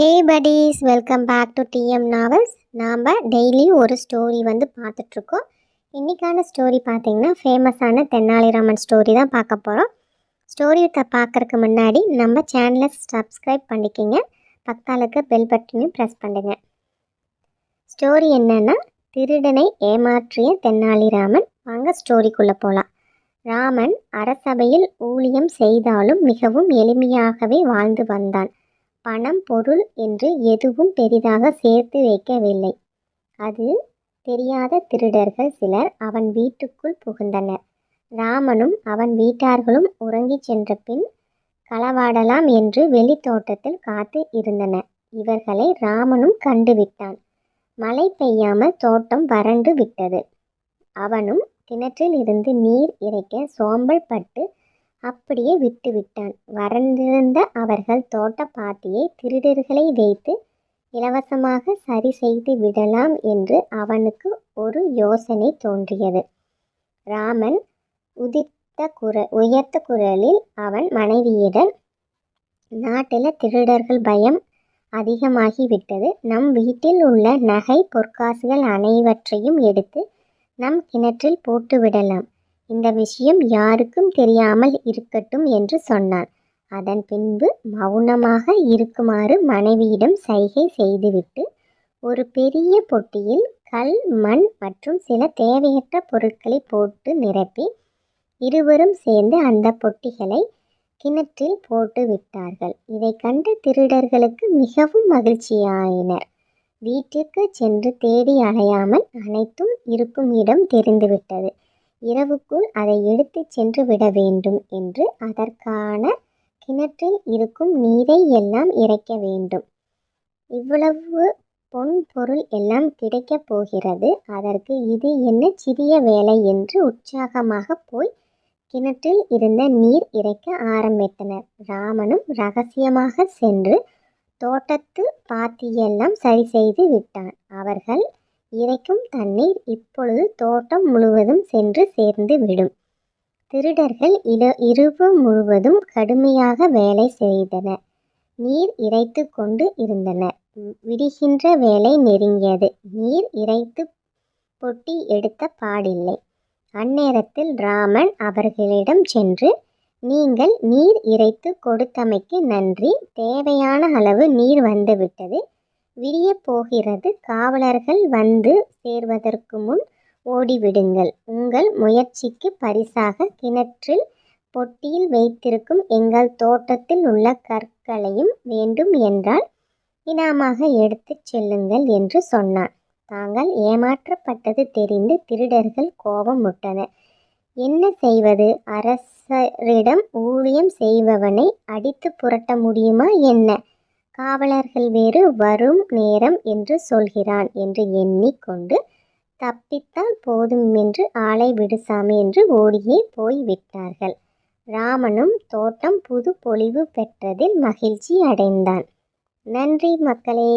Hey buddies welcome back to TM novels நாம் daily ஒரு story வந்து பார்த்துட்ருக்கோம். இன்றைக்கான ஸ்டோரி பார்த்திங்கன்னா ஃபேமஸான தென்னாலிராமன் ஸ்டோரி தான் பார்க்க போகிறோம் ஸ்டோரி பார்க்குறதுக்கு முன்னாடி நம்ம சேனலை சப்ஸ்கிரைப் பண்ணிக்கிங்க. பக்கத்தாலுக்கு பெல் பட்டனையும் ப்ரெஸ் பண்ணுங்க. ஸ்டோரி என்னென்னா திருடனை ஏமாற்றிய தென்னாலிராமன். வாங்க ஸ்டோரிக்குள்ளே போகலாம் ராமன் அரசபையில் ஊழியம் செய்தாலும் மிகவும் எளிமையாகவே வாழ்ந்து வந்தான். பணம் பொருள் என்று எதுவும் பெரிதாக சேர்த்து வைக்கவில்லை. அது தெரியாத திருடர்கள் சிலர் அவன் வீட்டுக்குள் புகுந்தனர். ராமனும் அவன் வீட்டார்களும் உறங்கிச் சென்ற பின் களவாடலாம் என்று வெளித்தோட்டத்தில் காத்து இருந்தனர். இவர்களை ராமனும் கண்டுவிட்டான் மழை பெய்யாமல் தோட்டம் வறண்டு விட்டது. அவனும் கிணற்றில் இருந்து நீர் இறைக்க சோம்பல் பட்டு அப்படியே விட்டுவிட்டான் வறண்டிருந்த அவர்கள் தோட்ட பாத்தியை திருடர்களை வைத்து இலவசமாக சரி செய்து விடலாம் என்று அவனுக்கு ஒரு யோசனை தோன்றியது. ராமன் உதிர்த்த குர உயர்த்த குரலில் அவன் மனைவியிடம் நாட்டில் திருடர்கள் பயம் அதிகமாகிவிட்டது. நம் வீட்டில் உள்ள நகை பொற்காசுகள் அனைவற்றையும் எடுத்து நம் கிணற்றில் போட்டுவிடலாம். இந்த விஷயம் யாருக்கும் தெரியாமல் இருக்கட்டும் என்று சொன்னான். அதன் பின்பு மௌனமாக இருக்குமாறு மனைவியிடம் சைகை செய்துவிட்டு ஒரு பெரிய பொட்டியில் கல் மண் மற்றும் சில தேவையற்ற பொருட்களை போட்டு நிரப்பி இருவரும் சேர்ந்து அந்த பொட்டிகளை கிணற்றில் போட்டு விட்டார்கள். இதை கண்ட திருடர்களுக்கு மிகவும் மகிழ்ச்சியாயினர். வீட்டிற்கு சென்று தேடி அலையாமல் அனைத்தும் இருக்கும் இடம் தெரிந்துவிட்டது. இரவுக்குள் அதை எடுத்து சென்று விட வேண்டும் என்று அதற்கான கிணற்றில் இருக்கும் நீரை எல்லாம் இறைக்க வேண்டும். இவ்வளவு பொன் பொருள் எல்லாம் கிடைக்கப் போகிறது. அதற்கு இது என்ன சிறிய வேலை என்று உற்சாகமாக போய் கிணற்றில் இருந்த நீர் இறைக்க ஆரம்பித்தனர். ராமனும் ரகசியமாக சென்று தோட்டத்து பாத்தியெல்லாம் சரி செய்து விட்டான். அவர்கள் இறைக்கும் தண்ணீர் இப்பொழுது தோட்டம் முழுவதும் சென்று சேர்ந்து விடும். திருடர்கள் இல இரவு முழுவதும் கடுமையாக வேலை செய்தனர் நீர் இறைத்து கொண்டு இருந்தனர் விடுகின்ற வேலை நெருங்கியது. நீர் இறைத்து பொட்டி எடுத்த பாடில்லை. அந்நேரத்தில் ராமன் அவர்களிடம் சென்று நீங்கள் நீர் இறைத்து கொடுத்தமைக்கு நன்றி. தேவையான அளவு நீர் வந்துவிட்டது. விடியப் போகிறது காவலர்கள் வந்து சேர்வதற்கு முன் ஓடிவிடுங்கள். உங்கள் முயற்சிக்கு பரிசாக கிணற்றில் பொட்டியில் வைத்திருக்கும் எங்கள் தோட்டத்தில் உள்ள கற்களையும் வேண்டும் என்றால் இனாமாக எடுத்துச் செல்லுங்கள் என்று சொன்னான். தாங்கள் ஏமாற்றப்பட்டது தெரிந்து திருடர்கள் கோபம் கோபமுட்டனர் என்ன செய்வது? அரசரிடம் ஊழியம் செய்பவனை அடித்து புரட்ட முடியுமா? என்ன? காவலர்கள் வேறு வரும் நேரம் என்று சொல்கிறான் என்று எண்ணிக்கொண்டு தப்பித்தால் போதும் என்று ஆளை விடுசாமி என்று ஓடியே போய் விட்டார்கள் ராமனும் தோட்டம் புது பொலிவு பெற்றதில் மகிழ்ச்சி அடைந்தான். நன்றி மக்களே!